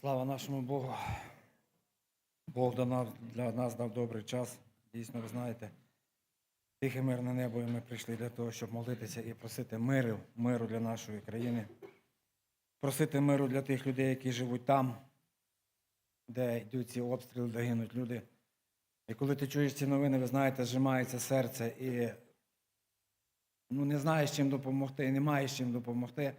Слава нашому Богу. Бог для нас дав добрий час. Дійсно, ви знаєте, тихе мирне небо, і ми прийшли для того, щоб молитися і просити миру, миру для нашої країни, просити миру для тих людей, які живуть там, де йдуть ці обстріли, де гинуть люди. І коли ти чуєш ці новини, ви знаєте, зжимається серце і ну, не знаєш, чим допомогти, і не маєш чим допомогти.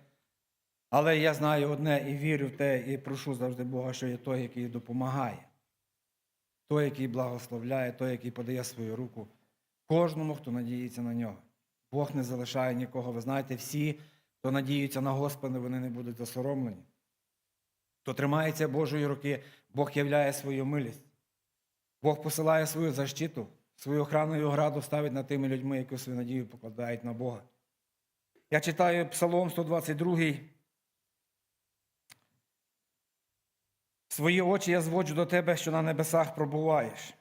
Але я знаю одне і вірю в те, і прошу завжди Бога, що є той, який допомагає, той, який благословляє, той, який подає свою руку кожному, хто надіється на нього. Бог не залишає нікого. Ви знаєте, всі, хто надіються на Господа, вони не будуть засоромлені. Хто тримається Божої руки, Бог являє свою милість. Бог посилає свою защиту, свою охрану і ограду ставить над тими людьми, які свою надію покладають на Бога. Я читаю Псалом 122. Свої очі я зводжу до тебе, що на небесах пробуваєш.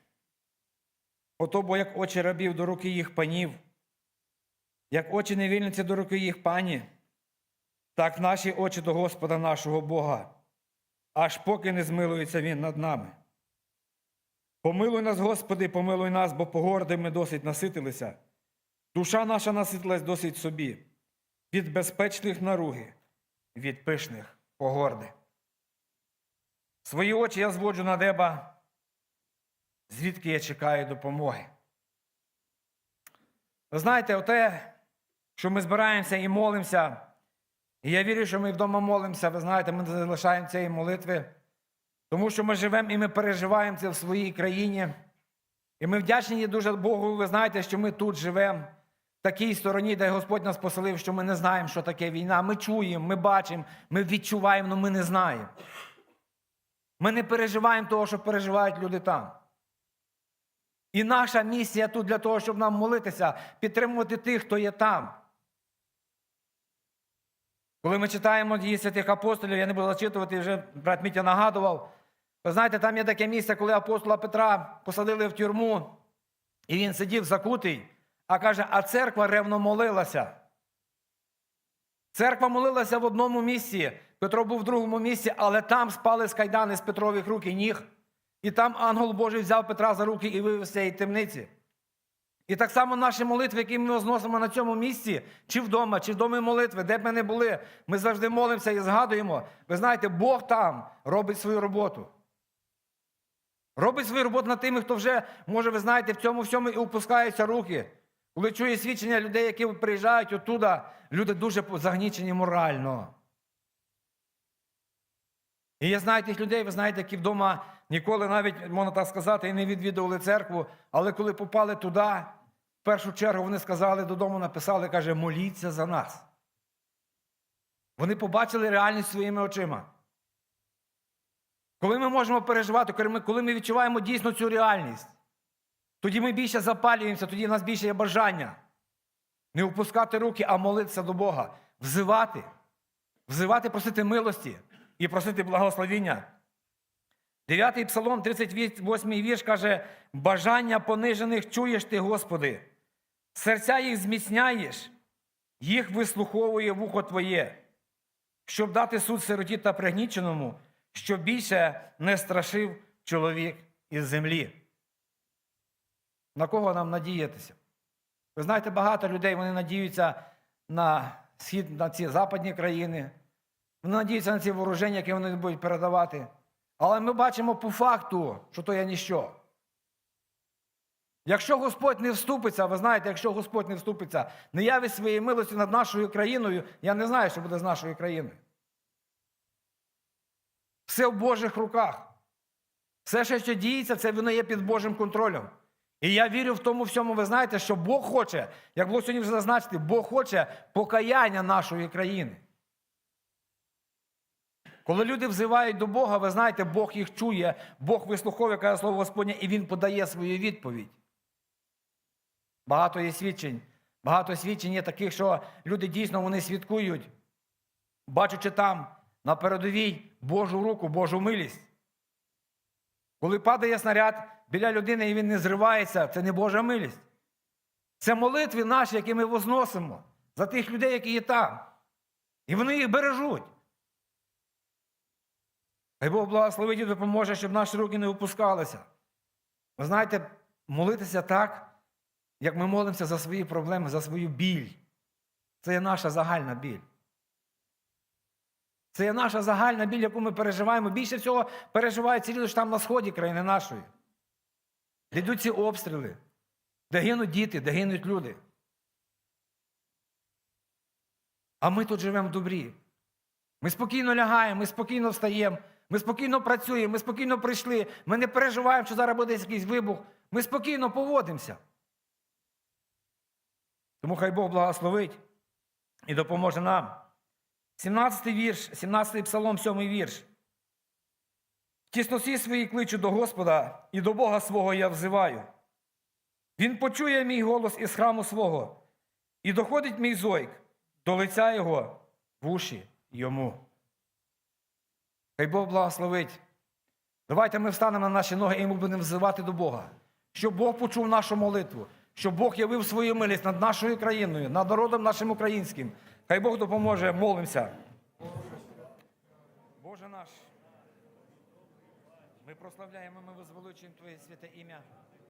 Ото бо як очі рабів до руки їх панів, як очі невільниці до руки їх пані, так наші очі до Господа нашого Бога, аж поки не змилується Він над нами. Помилуй нас, Господи, помилуй нас, бо погорди ми досить наситилися. Душа наша наситилась досить собі, від безпечних наруги, від пишних погорди. Свої очі я зводжу на неба, звідки я чекаю допомоги. Ви знаєте, оте, що ми збираємося і молимося, і я вірю, що ми вдома молимося, ви знаєте, ми не залишаємо цієї молитви, тому що ми живемо і ми переживаємо це в своїй країні. І ми вдячні дуже Богу, ви знаєте, що ми тут живемо, в такій стороні, де Господь нас поселив, що ми не знаємо, що таке війна. Ми чуємо, ми бачимо, ми відчуваємо, але ми не знаємо. Ми не переживаємо того, що переживають люди там. І наша місія тут для того, щоб нам молитися, підтримувати тих, хто є там. Коли ми читаємо дії святих апостолів, я не буду зачитувати, вже брат Мітя нагадував. Ви знаєте, там є таке місце, коли апостола Петра посадили в тюрму, і він сидів закутий, а каже, а церква ревно молилася. Церква молилася в одному місці, Петро був в другому місці, але там спали скайдани з Петрових рук і ніг. І там ангел Божий взяв Петра за руки і вивез з цієї темниці. І так само наші молитви, які ми зносимо на цьому місці, чи вдома, чи в домі молитви, де б ми не були, ми завжди молимося і згадуємо. Ви знаєте, Бог там робить свою роботу. Робить свою роботу над тими, хто вже, може, ви знаєте, в цьому всьому і опускаються руки. Коли чує свідчення людей, які приїжджають оттуда, люди дуже загнічені морально. І я знаю тих людей, ви знаєте, які вдома ніколи навіть, можна так сказати, і не відвідували церкву, але коли попали туди, в першу чергу вони сказали додому, написали, каже, моліться за нас. Вони побачили реальність своїми очима. Коли ми можемо переживати, коли ми, коли ми відчуваємо дійсно цю реальність, тоді ми більше запалюємося, тоді в нас більше є бажання. Не опускати руки, а молитися до Бога, взивати, взивати, просити милості і просити благословіння. Дев'ятий псалом, 38 вірш каже: бажання понижених чуєш ти, Господи, серця їх зміцняєш, їх вислуховує вухо Твоє, щоб дати суд сироті та пригніченому, щоб більше не страшив чоловік із землі. На кого нам надіятися? Ви знаєте, багато людей вони надіються на схід, на ці западні країни, вони надіються на ці вооруження, які вони будуть передавати. Але ми бачимо по факту, що то є ніщо. Якщо Господь не вступиться, ви знаєте, якщо Господь не вступиться, не явить своєї милості над нашою країною, я не знаю, що буде з нашою країною. Все в Божих руках. Все, що діється, це воно є під Божим контролем. І я вірю в тому всьому, ви знаєте, що Бог хоче, як було сьогодні вже зазначити, Бог хоче покаяння нашої країни. Коли люди взивають до Бога, ви знаєте, Бог їх чує, Бог вислуховує, каже слово Господнє, і Він подає свою відповідь. Багато є свідчень. Багато свідчень є таких, що люди дійсно вони свідкують, бачачи там на передовій Божу руку, Божу милість. Коли падає снаряд біля людини і він не зривається, це не Божа милість. Це молитви наші, які ми возносимо за тих людей, які є там. І вони їх бережуть. Хай Бог благословить і допоможе, щоб наші руки не опускалися. Ви знаєте, молитися так, як ми молимося за свої проблеми, за свою біль. Це є наша загальна біль. Це є наша загальна біль, яку ми переживаємо. Більше всього переживають ці люди, там на сході країни нашої. Де йдуть ці обстріли, де гинуть діти, де гинуть люди. А ми тут живемо в добрі. Ми спокійно лягаємо, ми спокійно встаємо, ми спокійно працюємо, ми спокійно прийшли. Ми не переживаємо, що зараз буде якийсь вибух. Ми спокійно поводимося. Тому хай Бог благословить і допоможе нам. 17-й вірш, 17-й псалом, 7-й вірш. В тісносі свої кличу до Господа, і до Бога свого я взиваю. Він почує мій голос із храму свого, і доходить мій зойк до лиця Його в уші йому. Хай Бог благословить. Давайте ми встанемо на наші ноги і ми будемо взивати до Бога, щоб Бог почув нашу молитву, щоб Бог явив свою милість над нашою країною, над народом нашим українським. Хай Бог допоможе, молимося. Боже наш, ми прославляємо, ми визволичуємо Твоє святе ім'я.